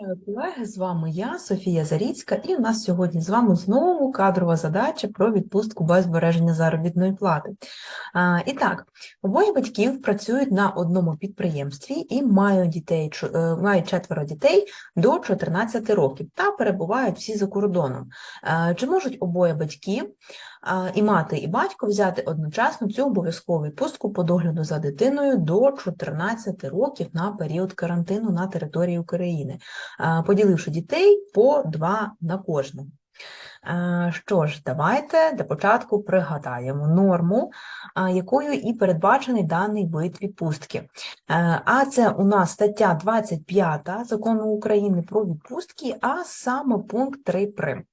Вітаю, колеги, з вами я, Софія Заріцька, і у нас сьогодні з вами знову кадрова задача про відпустку без збереження заробітної плати. І так, обоє батьків працюють на одному підприємстві і мають, дітей, е, мають четверо дітей до 14 років та перебувають всі за кордоном. Е, Чи можуть обоє батьків, і мати, і батько взяти одночасно цю обов'язкову відпустку по догляду за дитиною до 14 років на період карантину на території України? поділивши дітей по два на кожного. Е, Що ж, давайте для початку пригадаємо норму, а, якою і передбачений даний вид відпустки. Е, А це у нас стаття 25 Закону України про відпустки, а саме пункт 3 прим.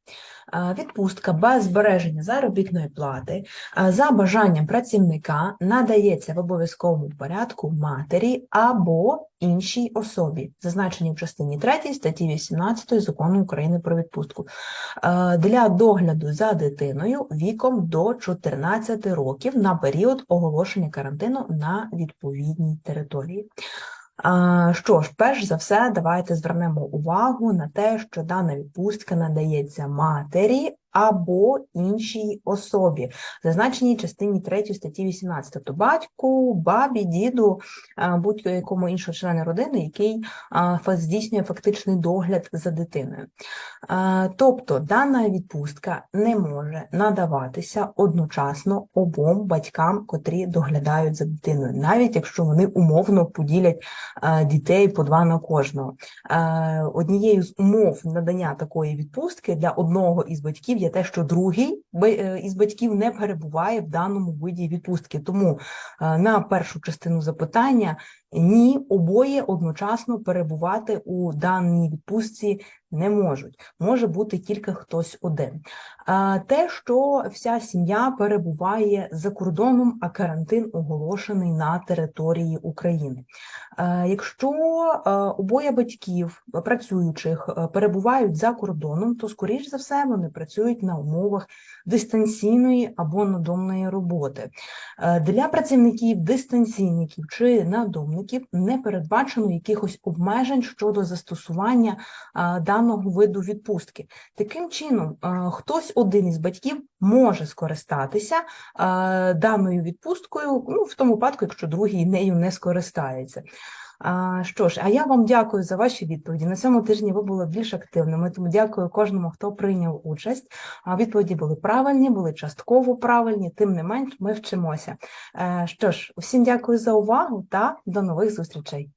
Е, Відпустка без збереження заробітної плати е, за бажанням працівника надається в обов'язковому порядку матері або іншій особі, зазначені в частині 3 статті 18 Закону України про відпустку, е, для догляду за дитиною віком до 14 років на період оголошення карантину на відповідній території. Що ж, перш за все, давайте звернемо увагу на те, що дана відпустка надається матері або іншій особі, зазначеній частині 3 статті 18, тобто батьку, бабі, діду, а, будь-якому іншого члена родини, який здійснює фактичний догляд за дитиною. Тобто дана відпустка не може надаватися одночасно обом батькам, котрі доглядають за дитиною, навіть якщо вони умовно поділять дітей по два на кожного. Е, Однією з умов надання такої відпустки для одного із батьків є те, що другий е, із батьків не перебуває в даному виді відпустки. Тому е, на першу частину запитання ні, обоє одночасно перебувати у даній відпустці не можуть. Може бути тільки хтось один. Те, що вся сім'я перебуває за кордоном, а карантин оголошений на території України. Якщо обоє батьків працюючих перебувають за кордоном, то скоріш за все вони працюють на умовах дистанційної або надомної роботи. Е, Для працівників дистанційників чи надомників не передбачено якихось обмежень щодо застосування даного виду відпустки. Таким чином, хтось один із батьків може скористатися даною відпусткою, ну, в тому випадку, якщо другий нею не скористається. Що ж, а я вам дякую за ваші відповіді. На цьому тижні ви були більш активними, тому дякую кожному, хто прийняв участь. Відповіді були правильні, були частково правильні, тим не менш ми вчимося. Е, Що ж, усім дякую за увагу та до нових зустрічей.